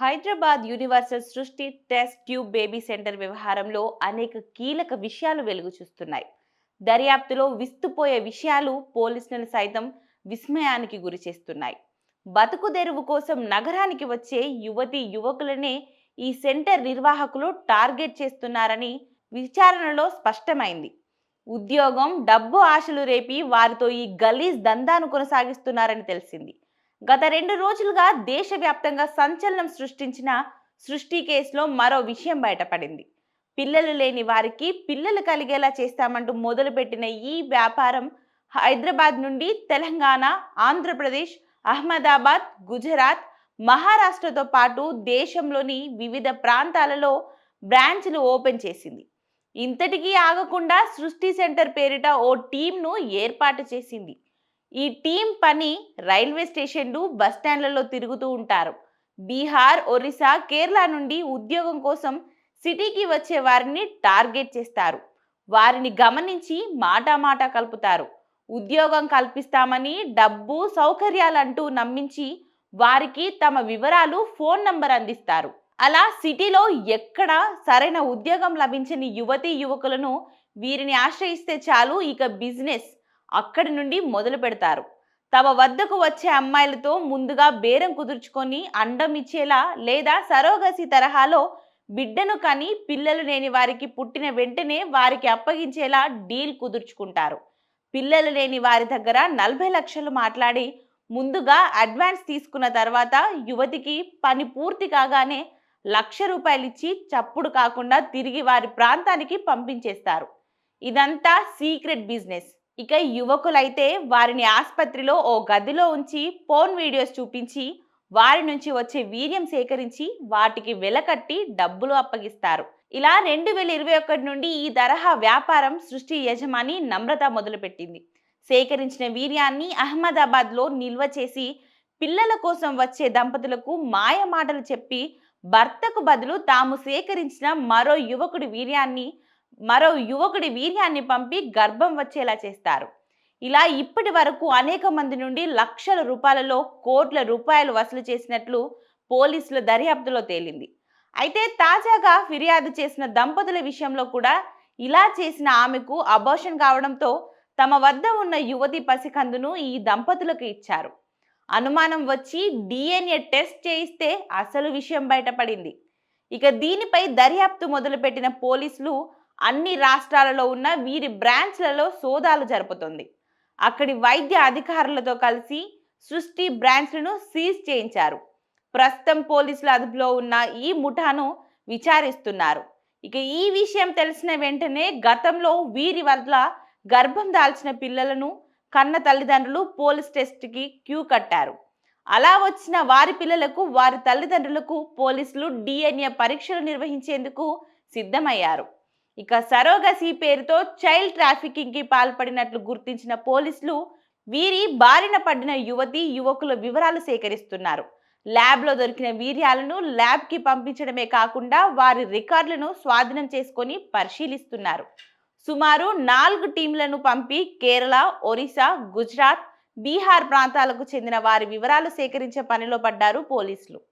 Hyderabad universal Srushti test tube baby centre వ్యవహారంలో అనేక కీలక విషయాలు వెలుగు చూస్తున్నాయి. దర్యాప్తులో విస్తుపోయే విషయాలు పోలీసులను సైతం విస్మయానికి గురి చేస్తున్నాయి. బతుకు తెరువు కోసం నగరానికి వచ్చే యువతి యువకులనే ఈ సెంటర్ నిర్వాహకులు టార్గెట్ చేస్తున్నారని విచారణలో స్పష్టమైంది. ఉద్యోగం డబ్బు ఆశలు రేపి వారితో ఈ గలీజ్ దందాను కొనసాగిస్తున్నారని తెలిసింది. గత రెండు రోజులుగా దేశవ్యాప్తంగా సంచలనం సృష్టించిన సృష్టి కేసులో మరో విషయం బయటపడింది. పిల్లలు లేని వారికి పిల్లలు కలిగేలా చేస్తామంటూ మొదలుపెట్టిన ఈ వ్యాపారం హైదరాబాద్ నుండి తెలంగాణ ఆంధ్రప్రదేశ్ అహ్మదాబాద్ గుజరాత్ మహారాష్ట్రతో పాటు దేశంలోని వివిధ ప్రాంతాలలో బ్రాంచ్లు ఓపెన్ చేసింది. ఇంతటికీ ఆగకుండా సృష్టి సెంటర్ పేరిట ఓ టీంను ఏర్పాటు చేసింది. ఈ టీం పని రైల్వే స్టేషన్లు బస్టాండ్లలో తిరుగుతూ ఉంటారు. బీహార్ ఒరిస్సా కేరళ నుండి ఉద్యోగం కోసం సిటీకి వచ్చే వారిని టార్గెట్ చేస్తారు. వారిని గమనించి మాటామాట కలుపుతారు. ఉద్యోగం కల్పిస్తామని డబ్బు సౌకర్యాలంటూ నమ్మించి వారికి తమ వివరాలు ఫోన్ నంబర్ అందిస్తారు. అలా సిటీలో ఎక్కడ సరైన ఉద్యోగం లభించని యువతీ యువకులను వీరిని ఆశ్రయిస్తే చాలు ఇక బిజినెస్ అక్కడి నుండి మొదలు పెడతారు. తమ వద్దకు వచ్చే అమ్మాయిలతో ముందుగా బేరం కుదుర్చుకొని అండం ఇచ్చేలా లేదా సరోగసి తరహాలో బిడ్డను కని పిల్లలు లేని వారికి పుట్టిన వెంటనే వారికి అప్పగించేలా డీల్ కుదుర్చుకుంటారు. పిల్లలు లేని వారి దగ్గర నలభై లక్షలు మాట్లాడి ముందుగా అడ్వాన్స్ తీసుకున్న తర్వాత యువతికి పని పూర్తి కాగానే లక్ష రూపాయలు ఇచ్చి చప్పుడు కాకుండా తిరిగి వారి ప్రాంతానికి పంపించేస్తారు. ఇదంతా సీక్రెట్ బిజినెస్. ఇక యువకులైతే వారిని ఆసుపత్రిలో ఓ గదిలో ఉంచి ఫోన్ వీడియోస్ చూపించి వారి నుంచి వచ్చే వీర్యం సేకరించి వాటికి వెలకట్టి డబ్బులు అప్పగిస్తారు. ఇలా రెండు వేల ఇరవై ఒకటి నుండి ఈ తరహా వ్యాపారం సృష్టి యజమాని నమ్రత మొదలుపెట్టింది. సేకరించిన వీర్యాన్ని అహ్మదాబాద్లో నిల్వ చేసి పిల్లల కోసం వచ్చే దంపతులకు మాయ మాటలు చెప్పి భర్తకు బదులు తాము సేకరించిన మరో యువకుడి వీర్యాన్ని మరో యువకుడి వీర్యాన్ని పంపి గర్భం వచ్చేలా చేస్తారు. ఇలా ఇప్పటి వరకు అనేక మంది నుండి లక్షల రూపాయలలో కోట్ల రూపాయలు వసూలు చేసినట్లు పోలీసుల దర్యాప్తులో తేలింది. అయితే తాజాగా ఫిర్యాదు చేసిన దంపతుల విషయంలో కూడా ఇలా చేసిన ఆమెకు అబోషన్ కావడంతో తమ వద్ద ఉన్న యువతి పసికందును ఈ దంపతులకు ఇచ్చారు. అనుమానం వచ్చి డిఎన్ఏ టెస్ట్ చేయిస్తే అసలు విషయం బయటపడింది. ఇక దీనిపై దర్యాప్తు మొదలుపెట్టిన పోలీసులు అన్ని రాష్ట్రాలలో ఉన్న వీరి బ్రాంచ్లలో సోదాలు జరుపుతుంది. అక్కడి వైద్య అధికారులతో కలిసి సృష్టి బ్రాంచ్లను సీజ్ చేయించారు. ప్రస్తుతం పోలీసుల అదుపులో ఉన్న ఈ ముఠాను విచారిస్తున్నారు. ఇక ఈ విషయం తెలిసిన వెంటనే గతంలో వీరి వల్ల గర్భం దాల్చిన పిల్లలను కన్న తల్లిదండ్రులు పోలీస్ టెస్ట్కి క్యూ కట్టారు. అలా వచ్చిన వారి పిల్లలకు వారి తల్లిదండ్రులకు పోలీసులు డిఎన్ఏ పరీక్షలు నిర్వహించేందుకు సిద్ధమయ్యారు. ఇక సరోగసి పేరుతో చైల్డ్ ట్రాఫికింగ్కి పాల్పడినట్లు గుర్తించిన పోలీసులు వీరి బారిన పడిన యువతి యువకుల వివరాలు సేకరిస్తున్నారు. ల్యాబ్లో దొరికిన వీర్యాలను ల్యాబ్కి పంపించడమే కాకుండా వారి రికార్డులను స్వాధీనం చేసుకొని పరిశీలిస్తున్నారు. సుమారు నాలుగు టీంలను పంపి కేరళ ఒరిస్సా గుజరాత్ బీహార్ ప్రాంతాలకు చెందిన వారి వివరాలు సేకరించే పనిలో పడ్డారు పోలీసులు.